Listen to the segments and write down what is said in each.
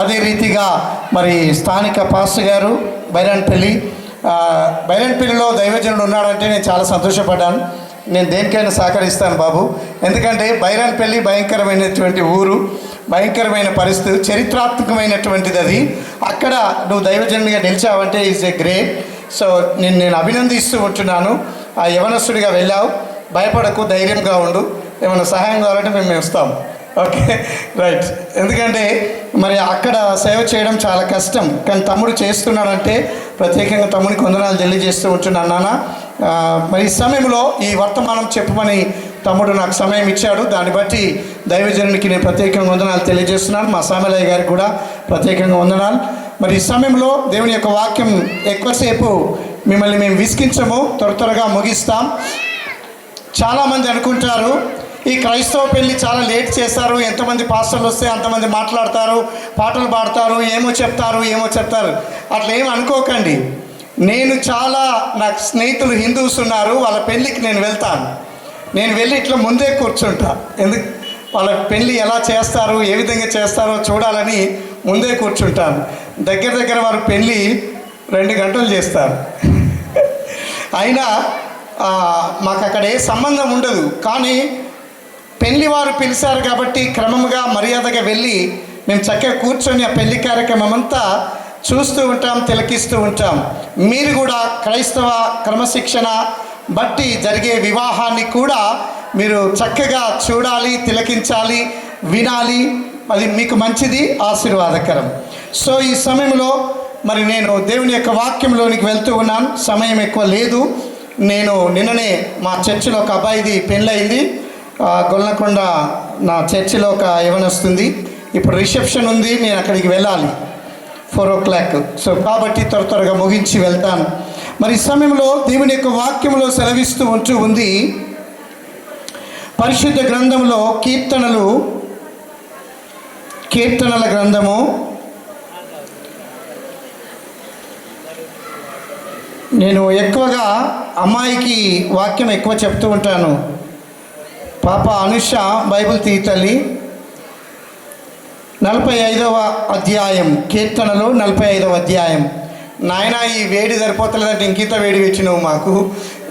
అదే రీతిగా మరి స్థానిక పాస్టర్ గారు బైరాన్పల్లి బైరాన్పల్లిలో దైవజనుడు ఉన్నాడంటే నేను చాలా సంతోషపడ్డాను. నేను దేనికైనా సహకరిస్తాను బాబు. ఎందుకంటే బైరాన్పల్లి భయంకరమైనటువంటి ఊరు భయంకరమైన పరిస్థితి చరిత్రాత్మకమైనటువంటిది అది. అక్కడ నువ్వు దైవజనుడిగా నిలిచావంటే ఈజ్ ఎ గ్రేట్ సో నేను నేను అభినందిస్తూ ఉంటున్నాను. ఆ యవనస్తుడిగా వెళ్ళావు. భయపడకు ధైర్యంగా ఉండు. ఏమైనా సహాయం కావాలంటే మేము మేము ఓకే రైట్. ఎందుకంటే మరి అక్కడ సేవ చేయడం చాలా కష్టం. కానీ తమ్ముడు చేస్తున్నాడంటే ప్రత్యేకంగా తమ్ముడికి వందనాలు తెలియజేస్తూ ఉంటున్నాను నాన్న. మరి ఈ సమయంలో ఈ వర్తమానం చెప్పమని తమ్ముడు నాకు సమయం ఇచ్చాడు. దాన్ని బట్టి దైవజనునికి నేను ప్రత్యేకంగా వందనాలు తెలియజేస్తున్నాను. మా సామలయ్య గారికి కూడా ప్రత్యేకంగా వందనాలు. మరి ఈ సమయంలో దేవుని యొక్క వాక్యం ఎక్కువసేపు మిమ్మల్ని మేము విసికించము త్వర త్వరగా ముగిస్తాం. చాలామంది అనుకుంటారు ఈ క్రైస్తవ పెళ్ళి చాలా లేట్ చేస్తారు. ఎంతమంది పాస్టర్లు వస్తే అంతమంది మాట్లాడతారు పాటలు పాడతారు ఏమో చెప్తారు ఏమో చెప్తారు. అట్లా ఏం అనుకోకండి. నేను చాలా నాకు స్నేహితులు హిందూస్ ఉన్నారు వాళ్ళ పెళ్ళికి నేను వెళ్తాను. నేను వెళ్ళి ఇట్లా ముందే కూర్చుంటా. ఎందుకు? వాళ్ళ పెళ్ళి ఎలా చేస్తారు ఏ విధంగా చేస్తారో చూడాలని ముందే కూర్చుంటాను. దగ్గర దగ్గర వారు పెళ్ళి రెండు గంటలు చేస్తారు. అయినా మాకు అక్కడ ఏ సంబంధం ఉండదు. కానీ పెళ్ళి వారు పిలిచారు కాబట్టి క్రమంగా మర్యాదగా వెళ్ళి మేము చక్కగా కూర్చొని ఆ పెళ్ళి కార్యక్రమం అంతా చూస్తూ ఉంటాం తిలకిస్తూ ఉంటాం. మీరు కూడా క్రైస్తవ క్రమశిక్షణ బట్టి జరిగే వివాహాన్ని కూడా మీరు చక్కగా చూడాలి తిలకించాలి వినాలి. అది మీకు మంచిది ఆశీర్వాదకరం. సో ఈ సమయంలో మరి నేను దేవుని యొక్క వాక్యంలోనికి వెళ్తూ ఉన్నాను. సమయం ఎక్కువ లేదు. నేను నిన్ననే మా చర్చిలో ఒక అబ్బాయిది పెళ్ళయింది. గొల్లకొండ నా చర్చిలో ఒక వస్తుంది. ఇప్పుడు రిసెప్షన్ ఉంది నేను అక్కడికి వెళ్ళాలి. ఫోర్ ఓ క్లాక్ సో కాబట్టి త్వర త్వరగా ముగించి వెళ్తాను. మరి సమయంలో దేవుని యొక్క వాక్యంలో సెలవిస్తూ ఉంటూ ఉంది. పరిశుద్ధ గ్రంథంలో కీర్తనలు కీర్తనల గ్రంథము. నేను ఎక్కువగా అమ్మాయికి వాక్యం ఎక్కువ చెప్తూ ఉంటాను. పాప అనుష బైబిల్ తీతల్లి నలభై ఐదవ అధ్యాయం కీర్తనలు నలభై ఐదవ అధ్యాయం. నాయన ఈ వేడి సరిపోతలేదంటే ఇంకింత వేడి వచ్చినావు మాకు.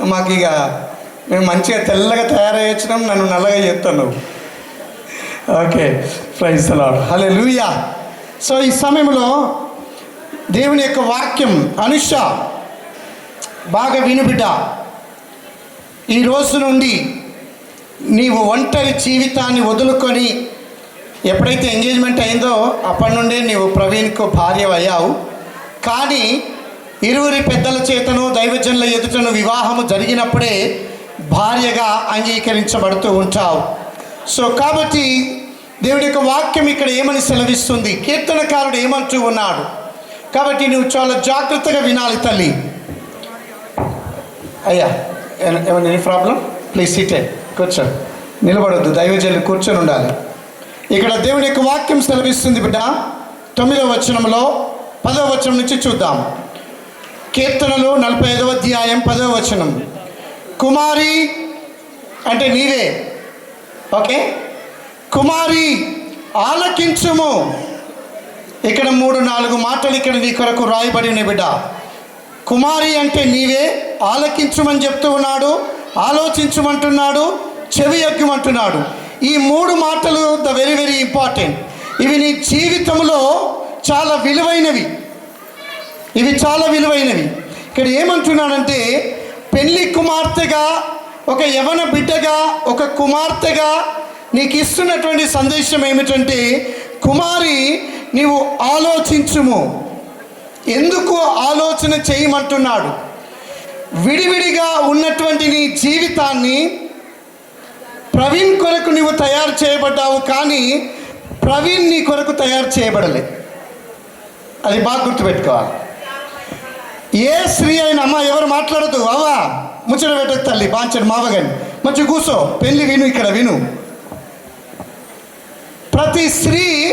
మాకు ఇక మేము మంచిగా తెల్లగా తయారయ్యొచ్చినాం నన్ను నల్లగా చెప్తాను okay praise Lord hallelujah so ఈ సమయంలో దేవుని యొక్క వాక్యం అనుష బాగా విను బిడ్డ ఈ రోజు నుండి నీవు ఒంటరి జీవితాన్ని వదులుకొని ఎప్పుడైతే ఎంగేజ్మెంట్ అయిందో అప్పటి నుండే నీవు ప్రవీణ్కు భార్య అయ్యావు కానీ ఇరువురి పెద్దల చేతను దైవజనుల ఎదుటను వివాహము జరిగినప్పుడే భార్యగా అంగీకరించబడుతూ ఉంటావు. సో కాబట్టి దేవుడి యొక్క వాక్యం ఇక్కడ ఏమని సెలవిస్తుంది? కీర్తనకారుడు ఏమంటూ ఉన్నాడు? కాబట్టి నువ్వు చాలా జాగ్రత్తగా వినాలి తల్లి. అయ్యా ఏమైనా ఎనీ ప్రాబ్లం ప్లీజ్ సీటెడ్ కూర్చోండి నిలబడొద్దు దైవజనులు కూర్చొని ఉండాలి. ఇక్కడ దేవుని యొక్క వాక్యం సెలవిస్తుంది బిడ్డ. తొమ్మిదవ వచనంలో పదవ వచనం నుంచి చూద్దాం. కీర్తనలు నలభై ఐదవ అధ్యాయం పదవ వచనం. కుమారి అంటే నీవే. ఓకే? కుమారి ఆలకించుము. ఇక్కడ మూడు నాలుగు మాటలు ఇక్కడ నీ కొరకు రాయబడిన బిడ్డ. కుమారి అంటే నీవే ఆలకించుమని చెప్తూ ఉన్నాడు. ఆలోచించమంటున్నాడు చెవి యొక్కమంటున్నాడు ఈ మూడు మాటలు ద వెరీ వెరీ ఇంపార్టెంట్. ఇవి నీ జీవితంలో చాలా విలువైనవి. ఇవి చాలా విలువైనవి. ఇక్కడ ఏమంటున్నాడంటే పెళ్ళి కుమార్తెగా ఒక యవన బిడ్డగా ఒక కుమార్తెగా నీకు ఇస్తున్నటువంటి సందేశం ఏమిటంటే కుమారి నీవు ఆలోచించుము. ఎందుకు ఆలోచన చేయమంటున్నాడు? విడివిడిగా ఉన్నటువంటి నీ జీవితాన్ని ప్రవీణ్ కొరకు నువ్వు తయారు చేయబడ్డావు కానీ ప్రవీణ్ నీ కొరకు తయారు చేయబడలే. అది బాగా గుర్తుపెట్టుకోవాలి ఏ స్త్రీ అయిన అమ్మ ఎవరు మాట్లాడదు అవ్వా ముచ్చట పెట్టదు తల్లి బాంచడు మావగని. మంచి కూర్చో. పెళ్ళి విను ఇక్కడ విను. ప్రతి స్త్రీ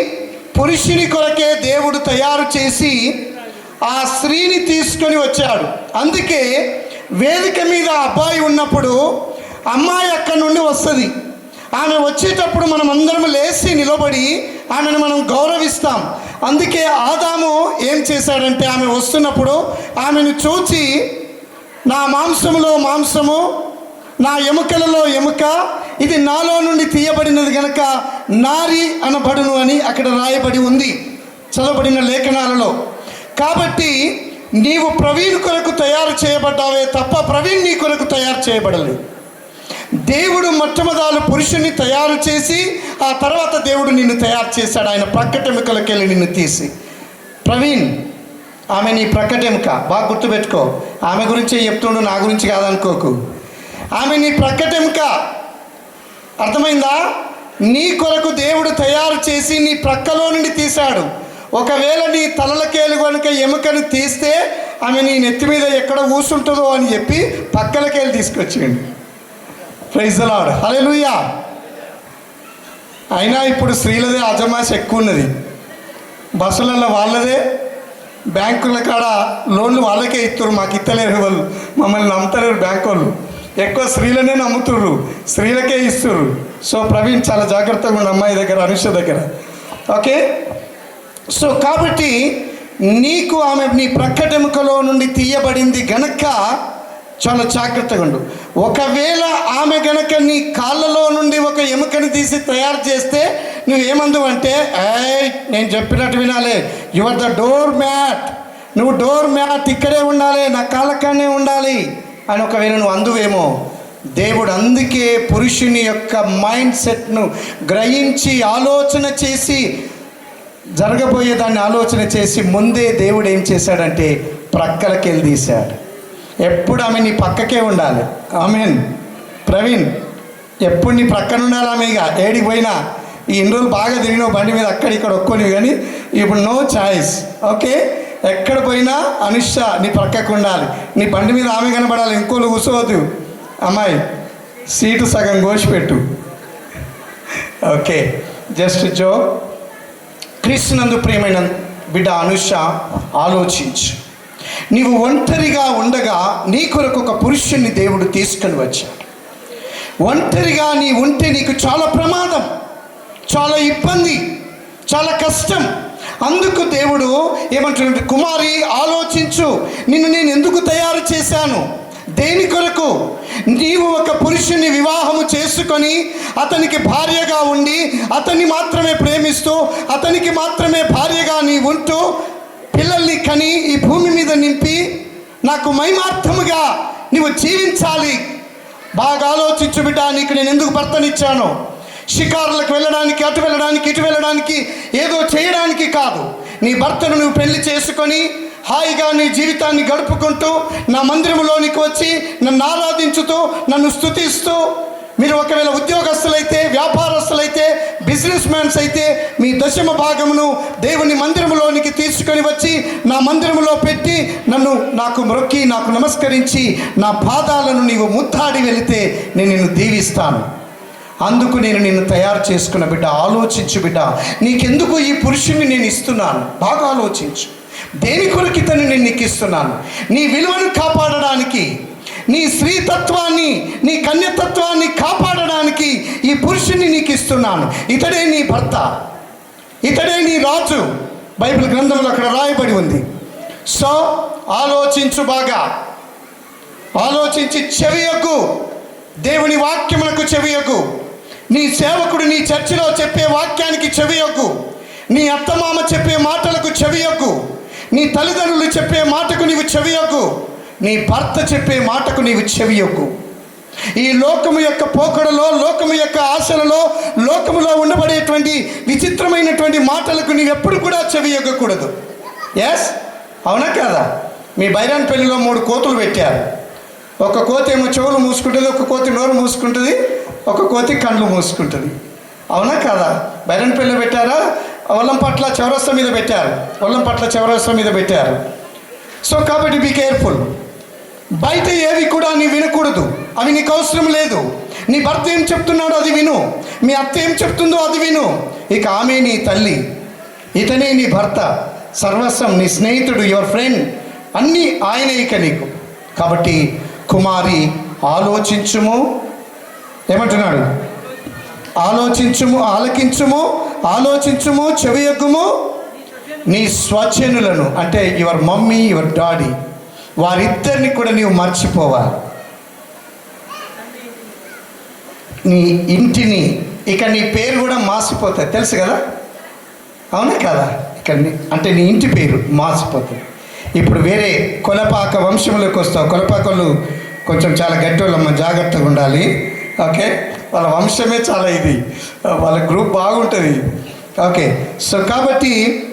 పురుషుని కొరకే దేవుడు తయారు చేసి ఆ స్త్రీని తీసుకొని వచ్చాడు. అందుకే వేదిక మీద అబ్బాయి ఉన్నప్పుడు అమ్మాయి అక్కడి నుండి వస్తుంది. ఆమె వచ్చేటప్పుడు మనం అందరం లేచి నిలబడి ఆమెను మనం గౌరవిస్తాం. అందుకే ఆదాము ఏం చేశాడంటే ఆమె వస్తున్నప్పుడు ఆమెను చూచి నా మాంసంలో మాంసము నా ఎముకలలో ఎముక ఇది నాలో నుండి తీయబడినది గనక నారి అనబడును అని అక్కడ రాయబడి ఉంది. చదవబడిన లేఖనాలలో. కాబట్టి నీవు ప్రవీణ్ కొరకు తయారు చేయబడ్డావే తప్ప ప్రవీణ్ నీ కొరకు తయారు చేయబడలేదు. దేవుడు మొట్టమొదలు పురుషుణ్ణి తయారు చేసి ఆ తర్వాత దేవుడు నిన్ను తయారు చేశాడు. ఆయన ప్రక్కటెముకలకి వెళ్ళి నిన్ను తీసి. ప్రవీణ్ ఆమె నీ ప్రకటెముక. బాగా గుర్తుపెట్టుకో. ఆమె గురించే చెప్తుండు నా గురించి కాదనుకోకు. ఆమె నీ ప్రకటెముక. అర్థమైందా? నీ కొరకు దేవుడు తయారు చేసి నీ ప్రక్కలో నుండి తీశాడు. ఒకవేళ నీ తలలకేలు కనుక ఎముకను తీస్తే ఆమె నీ నెత్తి మీద ఎక్కడ ఊసుంటుందో అని చెప్పి పక్కలకేలు తీసుకొచ్చేయండి ప్రైజ్ లాడ్ హలే అయినా ఇప్పుడు స్త్రీలదే అజమాష ఎక్కువ ఉన్నది బస్సులలో వాళ్ళదే బ్యాంకుల కాడ లోన్లు వాళ్ళకే ఇస్తారు మాకు ఇత్తలేరు వాళ్ళు. మమ్మల్ని నమ్ముతలేరు బ్యాంక్ వాళ్ళు. ఎక్కువ స్త్రీలనే నమ్ముతుర్రు స్త్రీలకే ఇస్తుర్రు. సో ప్రవీణ్ చాలా జాగ్రత్తగా ఉన్న అమ్మాయి దగ్గర అనుష దగ్గర. ఓకే సో కాబట్టి నీకు ఆమె నీ ప్రక్కటెముకలో నుండి తీయబడింది గనక చాలా జాగ్రత్తగా ఉండు. ఒకవేళ ఆమె గనక నీ కాళ్ళలో నుండి ఒక ఎముకని తీసి తయారు చేస్తే నువ్వేమందు అంటే ఏయ్ నేను చెప్పినట్టు వినాలి. యువర్ ద డోర్ మ్యాట్ నువ్వు డోర్ మ్యాట్ ఇక్కడే ఉండాలి నా కాళ్ళకానే ఉండాలి. అని ఒకవేళ నువ్వు అందువేమో దేవుడు అందుకే పురుషుని యొక్క మైండ్ సెట్ను గ్రహించి ఆలోచన చేసి జరగబోయే దాన్ని ఆలోచన చేసి ముందే దేవుడు ఏం చేశాడంటే ప్రక్కలకి వెళ్ళి తీశాడు. ఎప్పుడు ఆమె నీ పక్కకే ఉండాలి. ఆమెన్. ప్రవీణ్ ఎప్పుడు నీ ప్రక్కన ఉండాలి ఆమె ఇక? ఏడికి పోయినా? ఈ ఇన్ని రోజులు బాగా తిరిగినావు బండి మీద అక్కడ ఇక్కడ ఒక్కొని కానీ ఇప్పుడు నో చాయిస్. ఓకే? ఎక్కడ పోయినా అనుష నీ పక్కకు ఉండాలి. నీ బండి మీద ఆమె కనబడాలి ఇంకోళ్ళు కూర్చోవద్దు. అమ్మాయి సీటు సగం కోసిపెట్టు. ఓకే? జస్ట్ జో క్రీస్తునందు ప్రియమైన బిడ్డ అనుష ఆలోచించు. నీవు ఒంటరిగా ఉండగా నీ కొరకు ఒక పురుషుణ్ణి దేవుడు తీసుకుని వచ్చాడు. ఒంటరిగా నీ ఉంటే నీకు చాలా ప్రమాదం చాలా ఇబ్బంది చాలా కష్టం. అందుకు దేవుడు ఏమంటున్నాడు కుమారి ఆలోచించు. నిన్ను నేను ఎందుకు తయారు చేశాను? దేని కొరకు? నీవు ఒక పురుషుని వివాహము చేసుకొని అతనికి భార్యగా ఉండి అతన్ని మాత్రమే ప్రేమిస్తూ అతనికి మాత్రమే భార్యగా నీ ఉంటూ పిల్లల్ని కని ఈ భూమి మీద నింపి నాకు మైమార్థముగా నీవు జీవించాలి. బాగా ఆలోచించు బిడ్డ నీకు నేను ఎందుకు భర్తనిచ్చాను? షికారులకు వెళ్ళడానికి అటు వెళ్ళడానికి ఇటు వెళ్ళడానికి ఏదో చేయడానికి కాదు. నీ భర్తను నువ్వు పెళ్ళి చేసుకొని హాయిగా నీ జీవితాన్ని గడుపుకుంటూ నా మందిరంలోనికి వచ్చి నన్ను ఆరాధించుతూ నన్ను స్తుతిస్తూ మీరు ఒకవేళ ఉద్యోగస్తులైతే వ్యాపారస్తులైతే బిజినెస్ మ్యాన్స్ అయితే మీ దశమ భాగమును దేవుని మందిరములోనికి తీసుకొని వచ్చి నా మందిరములో పెట్టి నన్ను నాకు మొక్కి నాకు నమస్కరించి నా పాదాలను నీవు ముద్దాడి వెళితే నేను నిన్ను దీవిస్తాను. అందుకు నేను నిన్ను తయారు చేసుకున్న బిడ్డ ఆలోచించు బిడ్డ నీకెందుకు ఈ పురుషుణ్ణి నేను ఇస్తున్నాను? బాగా ఆలోచించు. దేని కొరకు ఇతను నేను నీకు నీ విలువను కాపాడడానికి నీ స్త్రీతత్వాన్ని నీ కన్యతత్వాన్ని కాపాడడానికి ఈ పురుషుణ్ణి నీకు ఇస్తున్నాను ఇతడే నీ భర్త ఇతడే నీ రాజు. బైబిల్ గ్రంథంలో అక్కడ రాయబడి ఉంది. సో ఆలోచించు బాగా. ఆలోచించి చెవియకు దేవుని వాక్యములకు చెవియకు నీ సేవకుడు నీ చర్చిలో చెప్పే వాక్యానికి చెవియకు నీ అత్తమామ చెప్పే మాటలకు చెవియకు నీ తల్లిదండ్రులు చెప్పే మాటకు నీవు చెవియకు నీ భర్త చెప్పే మాటకు నీవు చెవియకు ఈ లోకము యొక్క పోకడలో లోకము యొక్క ఆశలలో లోకములో ఉండబడేటువంటి విచిత్రమైనటువంటి మాటలకు నీవు ఎప్పుడు కూడా చెవియకూడదు ఎస్ అవునా కాదా? మీ బైరాన్ పెళ్ళిలో మూడు కోతులు పెట్టారు. ఒక కోతి ఏమో చెవులు మూసుకుంటుంది ఒక కోతి నోరు మూసుకుంటుంది ఒక కోతి కళ్ళు మూసుకుంటుంది. అవునా కాదా? బైరన్ పెళ్ళి పెట్టారా? ఒల్లం పట్ల చౌరస్తా మీద పెట్టారు. ఒల్లం పట్ల చౌరస్తా మీద పెట్టారు. సో కాబట్టి బీ కేర్ఫుల్ బయట ఏవి కూడా నీ వినకూడదు. అవి నీకు అవసరం లేదు. నీ భర్త ఏం చెప్తున్నాడో అది విను. మీ అత్త ఏం చెప్తుందో అది విను. ఇక ఆమె నీ తల్లి. ఇతనే నీ భర్త. సర్వస్వం నీ స్నేహితుడు యువర్ ఫ్రెండ్ అన్నీ ఆయనే ఇక నీకు. కాబట్టి కుమారి ఆలోచించుము. ఏమంటున్నాడు? ఆలోచించుము ఆలకించుము. ఆలోచించుము చెవియొగ్గుము. నీ స్వచ్ఛనులను అంటే యువర్ మమ్మీ యువర్ డాడీ వారిద్దరిని కూడా నీవు మర్చిపోవాలి నీ ఇంటిని ఇక నీ పేరు కూడా మాసిపోతుంది తెలుసు కదా? అవునా కదా? ఇక నీ- అంటే నీ ఇంటి పేరు మాసిపోతుంది ఇప్పుడు వేరే కొలపాక వంశంలోకి వస్తావు. కొలపాకలు కొంచెం చాలా గట్టివాళ్ళమ్మ జాగ్రత్తగా ఉండాలి. ఓకే? వాళ్ళ వంశమే చాలా ఇది. వాళ్ళ గ్రూప్ బాగుంటుంది. ఓకే. సో కాబట్టి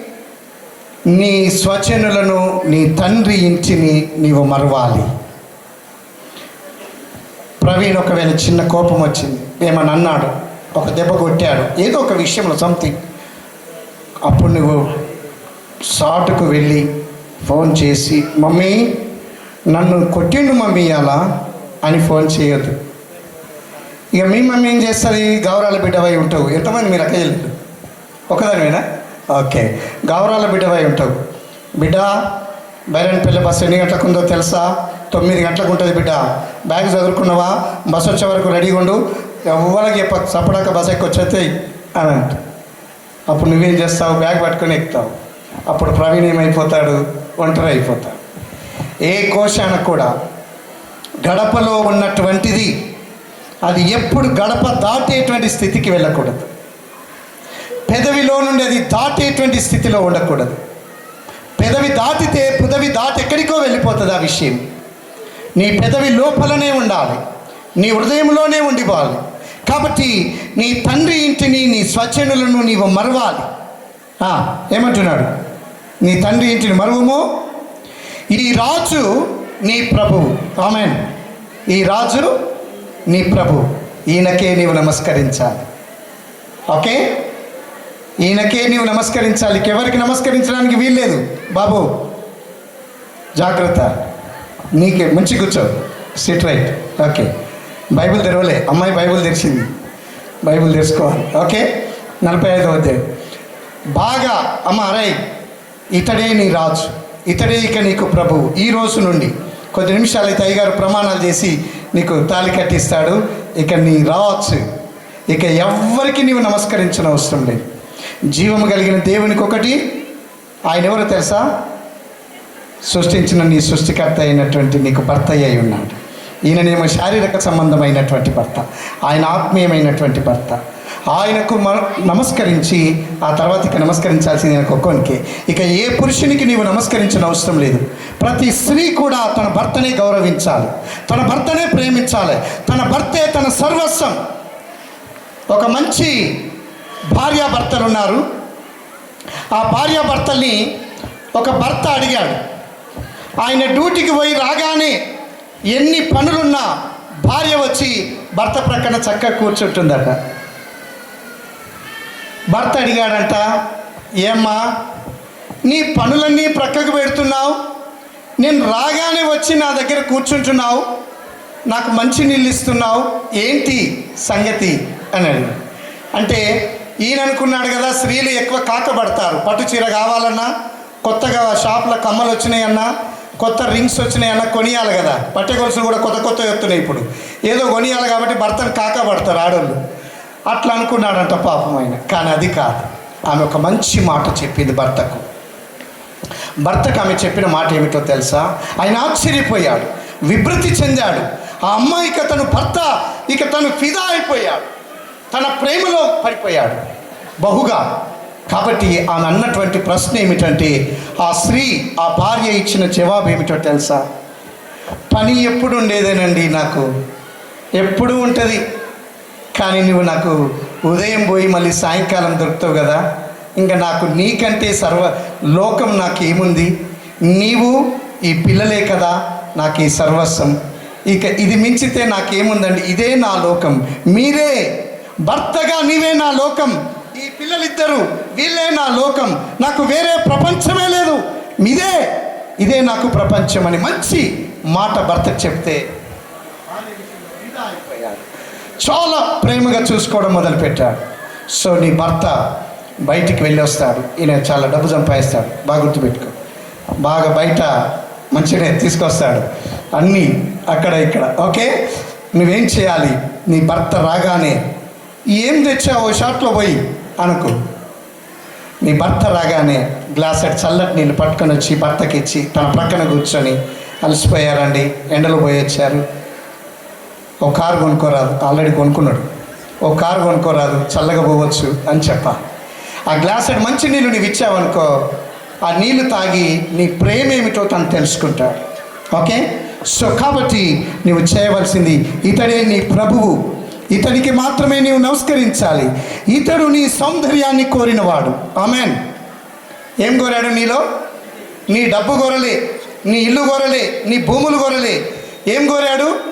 నీ స్వచనులను నీ తండ్రి ఇంటిని నీవు మరవాలి. ప్రవీణ్ ఒకవేళ చిన్న కోపం వచ్చింది ఏమని అన్నాడు ఒక దెబ్బ కొట్టాడు ఏదో ఒక విషయంలో సంథింగ్ అప్పుడు నువ్వు షాట్కు వెళ్ళి ఫోన్ చేసి మమ్మీ నన్ను కొట్టిండు మమ్మీ అలా అని ఫోన్ చేయొద్దు. ఇక మీ మమ్మీ ఏం చేస్తుంది? గౌరాల బిడ్డవై ఉంటావు. ఎంతమంది మీరు అక్క చెల్లెలు ఒకదానివేనా ఓకే. గౌరాల బిడ్డవై ఉంటావు. బిడ్డ బైరన్పల్లి బస్సు ఎన్ని గంటలకు ఉందో తెలుసా? తొమ్మిది గంటలకు ఉంటుంది బిడ్డ. బ్యాగ్ చదువుకున్నావా? బస్సు వచ్చే వరకు రెడీగా ఉండు. ఎవరికి చప్పడాక బస్ ఎక్కి వచ్చేస్తాయి అని అంట. అప్పుడు నువ్వేం చేస్తావు? బ్యాగ్ పట్టుకొని ఎక్కుతావు. అప్పుడు ప్రవీణ్ ఏమైపోతాడు? ఒంటరి అయిపోతాడు. ఏ కోశానికి కూడా గడపలో ఉన్నటువంటిది అది ఎప్పుడు గడప దాటేటువంటి స్థితికి వెళ్ళకూడదు. పెదవిలో నుండి అది దాటేటువంటి స్థితిలో ఉండకూడదు. పెదవి దాటితే పెదవి దాటి ఎక్కడికో వెళ్ళిపోతుంది ఆ విషయం. నీ పెదవి లోపలనే ఉండాలి. నీ హృదయంలోనే ఉండిపోవాలి. కాబట్టి నీ తండ్రి ఇంటిని నీ స్వచ్ఛనులను నీవు మరవాలి. ఏమంటున్నాడు? నీ తండ్రి ఇంటిని మరువము. ఈ రాజు నీ ప్రభువు. ఆమెన్. ఈ రాజు నీ ప్రభు ఈయనకే నీవు నమస్కరించాలి. ఓకే? ఈయనకే నీవు నమస్కరించాలి. ఎవరికి నమస్కరించడానికి వీల్లేదు? బాబు జాగ్రత్త. నీకే మంచి కూర్చో. Sit right okay. బైబిల్ తెరవలే. అమ్మాయి బైబిల్ తెరిచింది. బైబిల్ తెరుచుకోవాలి. ఓకే? నలభై ఐదవ అధ్యాయం. బాగా అమ్మ అరై ఇతడే నీ రాజు. ఇతడే ఇక నీకు ప్రభువు ఈ రోజు నుండి కొద్ది నిమిషాలు అయితే అయ్యగారు ప్రమాణాలు చేసి నీకు తాళి కట్టిస్తాడు. ఇక నీ రావచ్చు ఇక ఎవ్వరికి నీవు నమస్కరించిన అవసరం లేదు జీవము కలిగిన దేవునికి ఒకటి ఆయన ఎవరు తెలుసా? సృష్టించిన నీ సృష్టికర్త అయినటువంటి నీకు భర్త అయి ఉన్నాడు. ఈయననేమో శారీరక సంబంధమైనటువంటి భర్త. ఆయన ఆత్మీయమైనటువంటి భర్త. ఆయనకు మ- నమస్కరించి ఆ తర్వాత ఇక నమస్కరించాల్సింది ఆయన ఒక్కొనికి ఇక ఏ పురుషునికి నీవు నమస్కరించిన అవసరం లేదు. ప్రతి స్త్రీ కూడా తన భర్తనే గౌరవించాలి. తన భర్తనే ప్రేమించాలి. తన భర్తే తన సర్వస్వం. ఒక మంచి భార్యాభర్తలు ఉన్నారు. ఆ భార్యాభర్తల్ని ఒక భర్త అడిగాడు. ఆయన డ్యూటీకి పోయి రాగానే ఎన్ని పనులున్నా భార్య వచ్చి భర్త ప్రక్కన చక్కగా కూర్చుంటుందట. భర్త అడిగాడంట ఏమ్మా నీ పనులన్నీ ప్రక్కకు పెడుతున్నావు నేను రాగానే వచ్చి నా దగ్గర కూర్చుంటున్నావు నాకు మంచి నీళ్ళు ఇస్తున్నావు ఏంటి సంగతి? అని అడిగాడు. అంటే ఈయన అనుకున్నాడు కదా స్త్రీలు ఎక్కువ కాకబడతారు పట్టు చీర కావాలన్నా కొత్తగా షాప్లో కమ్మలు వచ్చినాయన్నా కొత్త రింగ్స్ వచ్చినాయన్నా కొనియాలి కదా. పట్టె గొలుసులు కూడా కొత్త కొత్త వస్తున్నాయి ఇప్పుడు. ఏదో కొనియాలి కాబట్టి భర్తను కాకబడతారు ఆడోళ్ళు. అట్లా అనుకున్నాడంట పాపం ఆయన. కానీ అది కాదు. ఆమె ఒక మంచి మాట చెప్పింది భర్తకు. భర్తకు ఆమె చెప్పిన మాట ఏమిటో తెలుసా? ఆయన ఆశ్చర్యపోయాడు. విభృతి చెందాడు. ఆ అమ్మాయి ఇక తను భర్త ఇక తను ఫిదా అయిపోయాడు. తన ప్రేమలో పడిపోయాడు. బహుగా. కాబట్టి ఆమె అన్నటువంటి ప్రశ్న ఏమిటంటే ఆ స్త్రీ ఆ భార్య ఇచ్చిన జవాబు ఏమిటో తెలుసా? పని ఎప్పుడు ఉండేదేనండి నాకు? ఎప్పుడు ఉంటుంది? కానీ నువ్వు నాకు ఉదయం పోయి మళ్ళీ సాయంకాలం దొరుకుతావు కదా. ఇంకా నాకు నీకంటే సర్వ లోకం నాకు ఏముంది? నీవు ఈ పిల్లలే కదా నాకు ఈ సర్వస్వం. ఇక ఇది మించితే నాకేముందండి? ఇదే నా లోకం. మీరే భర్తగా నీవే నా లోకం. ఈ పిల్లలిద్దరూ వీళ్ళే నా లోకం. నాకు వేరే ప్రపంచమే లేదు. మీదే ఇదే నాకు ప్రపంచం అని మంచి మాట భర్తకు చెప్తే చాలా ప్రేమగా చూసుకోవడం మొదలుపెట్టాడు. సో నీ భర్త బయటికి వెళ్ళి వస్తాడు ఈయన చాలా డబ్బు సంపాదిస్తాడు. బాగా గుర్తుపెట్టుకో. బాగా బయట మంచిగా తీసుకొస్తాడు. అన్నీ అక్కడ ఇక్కడ. ఓకే? నువ్వేం చేయాలి? నీ భర్త రాగానే ఏం తెచ్చావో? షాప్లో పోయి అనుకో. నీ భర్త రాగానే గ్లాస్ చల్లటి నీళ్ళు పట్టుకొని వచ్చి భర్తకి ఇచ్చి తన పక్కన కూర్చొని అలసిపోయారండి. ఎండలో పోయి ఒక ఓ కారు కొనుక్కోరాదు. ఆల్రెడీ కొనుక్కున్నాడు. ఓ కారు కొనుక్కోరాదు. చల్లగా పోవచ్చు అని చెప్ప. ఆ గ్లాస్ మంచి నీళ్ళు నీవు ఇచ్చావనుకో ఆ నీళ్ళు తాగి నీ ప్రేమ ఏమిటో తను తెలుసుకుంటాడు. ఓకే? సో కాబట్టి నీవు చేయవలసింది ఇతడే నీ ప్రభువు. ఇతనికి మాత్రమే నీవు నమస్కరించాలి. ఇతడు నీ సౌందర్యాన్ని కోరినవాడు. ఆమెన్. ఏం కోరాడు నీలో? నీ డబ్బు కోరలే నీ ఇల్లు కోరలే నీ భూములు కోరలే. ఏం కోరాడు?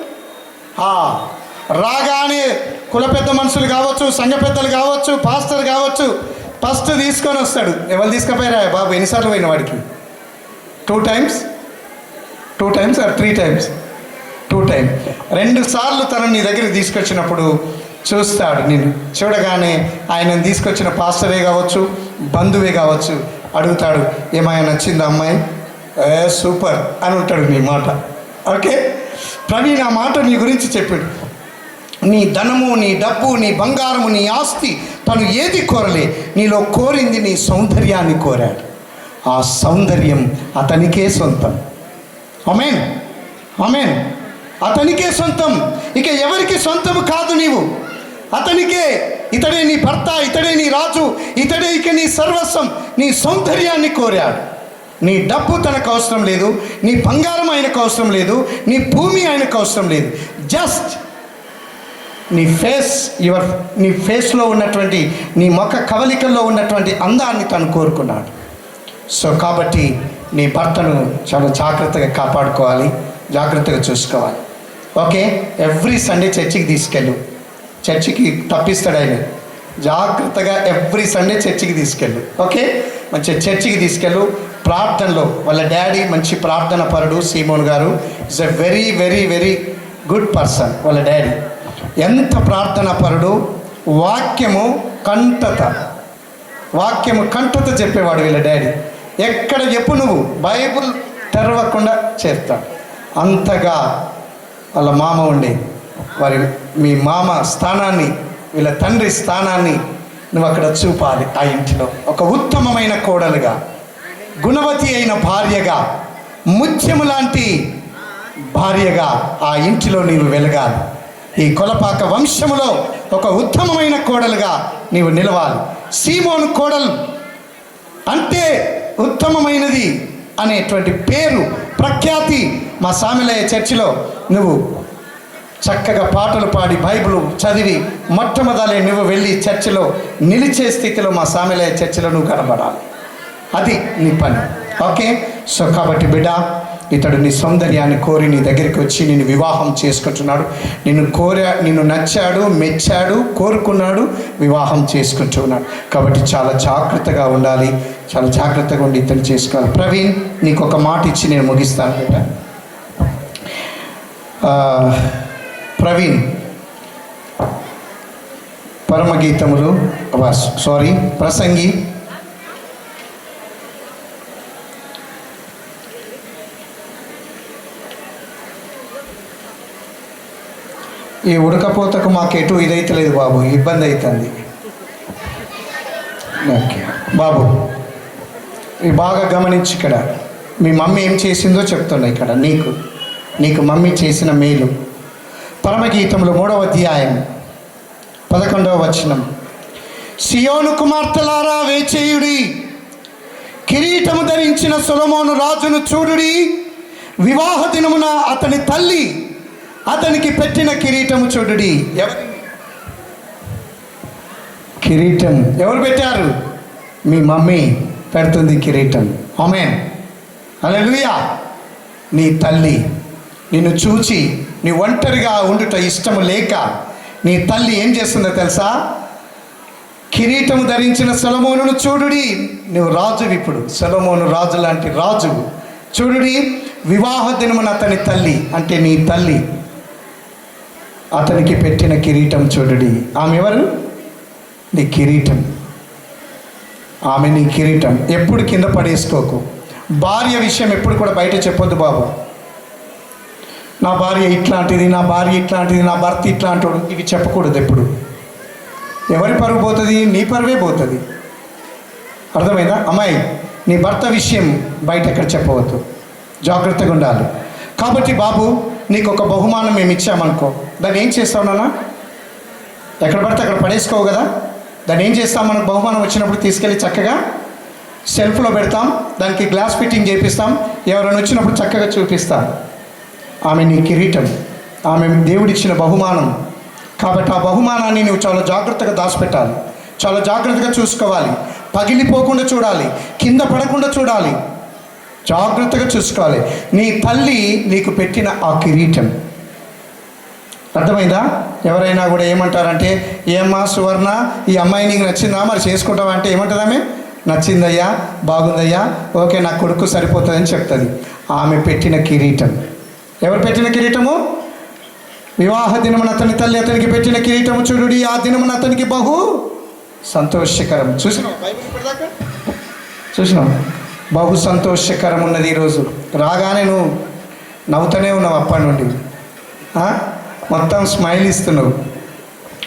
రాగానే కుల పెద్ద మనుషులు కావచ్చు సంఘ పెద్దలు కావచ్చు పాస్టర్ కావచ్చు ఫస్ట్ తీసుకొని వస్తాడు. ఎవరు తీసుకుపోయారా? బాబు ఎన్నిసార్లు పోయిన వాడికి? Two times two times or three times two time రెండు సార్లు తనని నీ దగ్గరికి తీసుకొచ్చినప్పుడు చూస్తాడు నేను చూడగానే ఆయనను తీసుకొచ్చిన పాస్టరే కావచ్చు బంధువే కావచ్చు అడుగుతాడు ఏమైనా నచ్చిందా అమ్మాయి? సూపర్ అని ఉంటాడు నీ మాట. ఓకే? ప్రవీణ్ ఆ మాట నీ గురించి చెప్పాడు. నీ ధనము నీ డబ్బు నీ బంగారము నీ ఆస్తి తను ఏది కోరలే నీలో కోరింది నీ సౌందర్యాన్ని కోరాడు. ఆ సౌందర్యం అతనికే సొంతం. అమేన్ అమేన్ అతనికే సొంతం. ఇక ఎవరికి సొంతం కాదు నీవు. అతనికే ఇతడే నీ భర్త ఇతడే నీ రాజు ఇతడే ఇక నీ సర్వస్వం నీ సౌందర్యాన్ని కోరాడు. నీ డబ్బు తనకు అవసరం లేదు నీ బంగారం ఆయనకు అవసరం లేదు నీ భూమి ఆయనకు అవసరం లేదు. జస్ట్ నీ ఫేస్ యువర్ నీ ఫేస్లో ఉన్నటువంటి నీ మొక్క కవలికల్లో ఉన్నటువంటి అందాన్ని తను కోరుకున్నాడు. సో కాబట్టి నీ భర్తను చాలా జాగ్రత్తగా కాపాడుకోవాలి జాగ్రత్తగా చూసుకోవాలి. ఓకే ఎవ్రీ సండే చర్చికి తీసుకెళ్ళు. చర్చికి తప్పిస్తాడు ఆయన. జాగ్రత్తగా ఎవ్రీ సండే చర్చికి తీసుకెళ్ళు. ఓకే మంచి చర్చికి తీసుకెళ్ళు. ప్రార్థనలో వాళ్ళ డాడీ మంచి ప్రార్థన పరుడు సీమోన్ గారు. Is a very very very good person వాళ్ళ డాడీ. ఎంత ప్రార్థన పరుడు? వాక్యము కంటత వాక్యము కంటత చెప్పేవాడు వీళ్ళ డాడీ. ఎక్కడ చెప్పు నువ్వు? బైబుల్ తెరవకుండా చేస్తాడు అంతగా వాళ్ళ మామ ఉండే. వారి మీ మామ స్థానాన్ని వీళ్ళ తండ్రి స్థానాన్ని నువ్వు అక్కడ చూపాలి ఆ ఇంటిలో. ఒక ఉత్తమమైన కోడలుగా. గుణవతి అయిన భార్యగా ముత్యము లాంటి భార్యగా ఆ ఇంటిలో నీవు వెలగాలి. ఈ కొలపాక వంశములో ఒక ఉత్తమమైన కోడలుగా నీవు నిలవాలి. సీమోను కోడలు అంటే ఉత్తమమైనది అనేటువంటి పేరు ప్రఖ్యాతి మా సామిలయ చర్చిలో నువ్వు చక్కగా పాటలు పాడి బైబిల్ చదివి మొట్టమొదలే నువ్వు వెళ్ళి చర్చిలో నిలిచే స్థితిలో మా సామిలయ చర్చిలో నువ్వు కనబడాలి. అది నీ పని. ఓకే? సో కాబట్టి బిడ్డ ఇతడు నీ సౌందర్యాన్ని కోరి నీ దగ్గరికి వచ్చి నిన్ను వివాహం చేసుకుంటున్నాడు. నిన్ను కోరా నిన్ను నచ్చాడు మెచ్చాడు కోరుకున్నాడు వివాహం చేసుకుంటున్నాడు. కాబట్టి చాలా జాగ్రత్తగా ఉండాలి. చాలా జాగ్రత్తగా ఉండి ఇతను చేసుకోవాలి. ప్రవీణ్ నీకు ఒక మాట ఇచ్చి నేను ముగిస్తాను బిడ్డ. ప్రవీణ్ పరమగీతములు సారీ ప్రసంగి ఈ ఉడకపోతకు మాకు ఎటు ఇదైతే లేదు బాబు ఇబ్బంది అవుతుంది ఓకే. బాబు ఈ బాగా గమనించి ఇక్కడ. మీ మమ్మీ ఏం చేసిందో చెప్తున్నా ఇక్కడ నీకు. నీకు మమ్మీ చేసిన మేలు. పరమగీతంలో మూడవ అధ్యాయం పదకొండవ వచనం. సియోను కుమార్తెలారా వేచేయుడి కిరీటము ధరించిన సొలమోను రాజును చూడుడి వివాహ దినమున అతని తల్లి అతనికి పెట్టిన కిరీటము చూడుడి. ఎవరి కిరీటం. ఎవరు పెట్టారు? మీ మమ్మీ పెడుతుంది కిరీటం. ఆమె అలెలుయా నీ తల్లి నిన్ను చూచి నీ ఒంటరిగా ఉండుట ఇష్టము లేక నీ తల్లి ఏం చేస్తుందో తెలుసా? కిరీటము ధరించిన సొలమోనును చూడుడి. నువ్వు రాజువి ఇప్పుడు. సొలమోను రాజు లాంటి రాజు చూడుడి వివాహ దినమున అతని తల్లి అంటే నీ తల్లి. అతనికి పెట్టిన కిరీటం చూడుడి. ఆమె ఎవరు నీ కిరీటం. ఆమె నీ కిరీటం. ఎప్పుడు కింద పడేసుకోకు. భార్య విషయం ఎప్పుడు కూడా బయట చెప్పొద్దు బాబు. నా భార్య ఇట్లాంటిది నా భార్య ఇట్లాంటిది నా భర్త ఇట్లాంటోడు ఇవి చెప్పకూడదు ఎప్పుడు. ఎవరి పరువు పోతుంది? నీ పరువే పోతుంది. అర్థమైందా? అమ్మాయి నీ భర్త విషయం బయట ఎక్కడ చెప్పవద్దు. జాగ్రత్తగా ఉండాలి. కాబట్టి బాబు నీకు ఒక బహుమానం మేము ఇచ్చామనుకో దాన్ని ఏం చేస్తావు నాన్న? ఎక్కడ పడితే అక్కడ పడేసుకోవు కదా. దాన్ని ఏం చేస్తాం? మనకు బహుమానం వచ్చినప్పుడు తీసుకెళ్ళి చక్కగా సెల్ఫ్లో పెడతాం. దానికి గ్లాస్ ఫిట్టింగ్ చేపిస్తాం. ఎవరైనా వచ్చినప్పుడు చక్కగా చూపిస్తాం ఆమె నీ కిరీటం. ఆమె దేవుడిచ్చిన బహుమానం. కాబట్టి ఆ బహుమానాన్ని నువ్వు చాలా జాగ్రత్తగా దాచిపెట్టాలి. చాలా జాగ్రత్తగా చూసుకోవాలి. పగిలిపోకుండా చూడాలి. కింద పడకుండా చూడాలి. జాగ్రత్తగా చూసుకోవాలి. నీ తల్లి నీకు పెట్టిన ఆ కిరీటం. అర్థమైందా? ఎవరైనా కూడా ఏమంటారంటే ఏమ్మా సువర్ణ ఈ అమ్మాయి నీకు నచ్చిందా? మరి చేసుకుంటావా? అంటే ఏమంటుందామే నచ్చిందయ్యా బాగుందయ్యా ఓకే నా కొడుకు సరిపోతుందని చెప్తుంది. ఆమె పెట్టిన కిరీటం. ఎవరు పెట్టిన కిరీటము? వివాహ దినమున అతని తల్లి అతనికి పెట్టిన కిరీటము చూడుడి ఆ దినమున అతనికి బహు సంతోషకరం. చూసినావు? బైబిల్ చూసినావు? బహు సంతోషకరం ఉన్నది ఈరోజు. రాగానే నువ్వు నవ్వుతూనే ఉన్నావు అప్పటి నుండి. మొత్తం స్మైల్ ఇస్తున్నావు.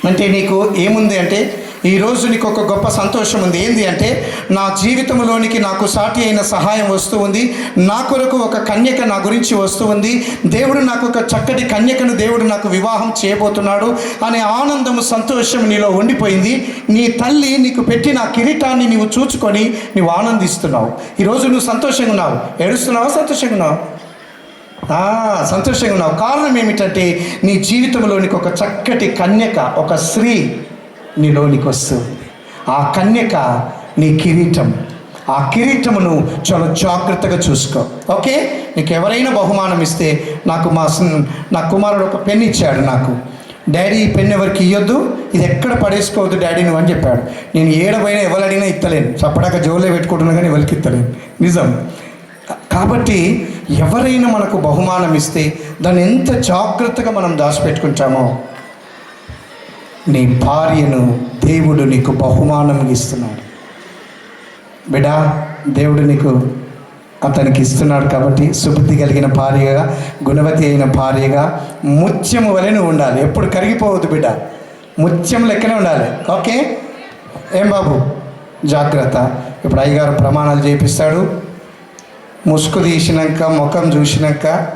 అంటే నీకు ఏముంది అంటే ఈరోజు నీకు ఒక గొప్ప సంతోషం ఉంది. ఏంది అంటే నా జీవితంలోనికి నాకు సాటి అయిన సహాయం వస్తూ ఉంది. నా కొరకు ఒక కన్యక నా గురించి వస్తూ ఉంది. దేవుడు నాకు ఒక చక్కటి కన్యకను దేవుడు నాకు వివాహం చేయబోతున్నాడు అనే ఆనందము సంతోషం నీలో ఉండిపోయింది. నీ తల్లి నీకు పెట్టిన కిరీటాన్ని నీవు చూచుకొని నీవు ఆనందిస్తున్నావు. ఈరోజు నువ్వు సంతోషంగా ఉన్నావు. ఏడుస్తున్నావా? సంతోషంగా ఉన్నావు? సంతోషంగా ఉన్నావు. కారణం ఏమిటంటే నీ జీవితంలోనికి ఒక చక్కటి కన్యక ఒక స్త్రీ నీలోనికి వస్తుంది. ఆ కన్యక నీ కిరీటం. ఆ కిరీటమును చాలా జాగ్రత్తగా చూసుకో. ఓకే? నీకు ఎవరైనా బహుమానం ఇస్తే నాకు మా నా కుమారుడు ఒక పెన్ ఇచ్చాడు నాకు. డాడీ ఈ పెన్ ఎవరికి ఇవ్వద్దు ఇది ఎక్కడ పడేసుకోవద్దు డాడీ నువ్వు అని చెప్పాడు. నేను ఏడపోయినా ఎవరు అడిగినా ఇత్తలేను. చప్పడాక జోలే పెట్టుకుంటున్నా కానీ ఎవరికి ఇత్తలేను. నిజం. కాబట్టి ఎవరైనా మనకు బహుమానం ఇస్తే దాన్ని ఎంత జాగ్రత్తగా మనం దాచిపెట్టుకుంటామో నీ భార్యను దేవుడు నీకు బహుమానం ఇస్తున్నాడు. బిడా దేవుడు నీకు అతనికి ఇస్తున్నాడు కాబట్టి సుబుద్ధి కలిగిన భార్యగా గుణవతి అయిన భార్యగా ముత్యము వలె నువ్వు ఉండాలి. ఎప్పుడు కరిగిపోవద్దు బిడ్డ ముత్యం లెక్కనే ఉండాలి. ఓకే? ఏం బాబు? జాగ్రత్త. ఇప్పుడు అయ్యగారు ప్రమాణాలు చేపిస్తాడు. ముసుగు తీసినాక ముఖం చూసినాక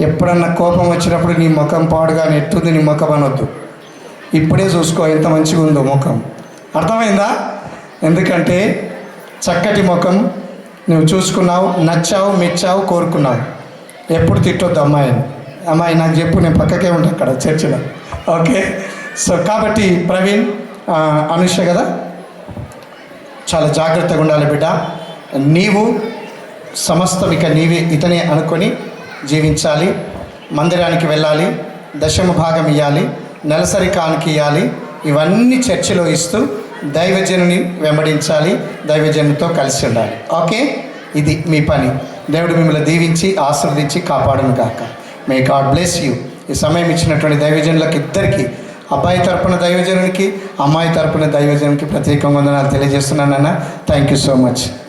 ఎప్పుడన్నా కోపం వచ్చినప్పుడు నీ ముఖం పాడుగా ఎట్టుంది నీ ముఖం అనొద్దు. ఇప్పుడే చూసుకో ఎంత మంచిగా ఉందో ముఖం. అర్థమైందా? ఎందుకంటే చక్కటి ముఖం నువ్వు చూసుకున్నావు నచ్చావు మెచ్చావు కోరుకున్నావు. ఎప్పుడు తిట్టొద్దు అమ్మాయిని. అమ్మాయి నాకు చెప్పు నేను పక్కకే ఉంటా అక్కడ చర్చిలో. ఓకే? సో కాబట్టి ప్రవీణ్ ఆ, అనుష కదా? చాలా జాగ్రత్తగా ఉండాలి బిడ్డ. నీవు సమస్తం ఇక నీవే ఇతనే అనుకొని జీవించాలి మందిరానికి వెళ్ళాలి దశమ భాగం ఇవ్వాలి నెలసరి కానుక ఇవ్వాలి ఇవన్నీ చర్చిలో ఇస్తూ దైవజనుని వెంబడించాలి దైవజనునితో కలిసి ఉండాలి. ఓకే? ఇది మీ పని. దేవుడు మిమ్మల్ని దీవించి ఆశీర్వదించి కాపాడును కాక మే గాడ్ బ్లెస్ యూ ఈ సమయం ఇచ్చినటువంటి దైవజనులకు ఇద్దరికి అబ్బాయి తరపున దైవజనునికి అమ్మాయి తరపున దైవజనునికి ప్రత్యేకంగా వందనాలు తెలియజేస్తున్నానన్న థ్యాంక్ యూ సో మచ్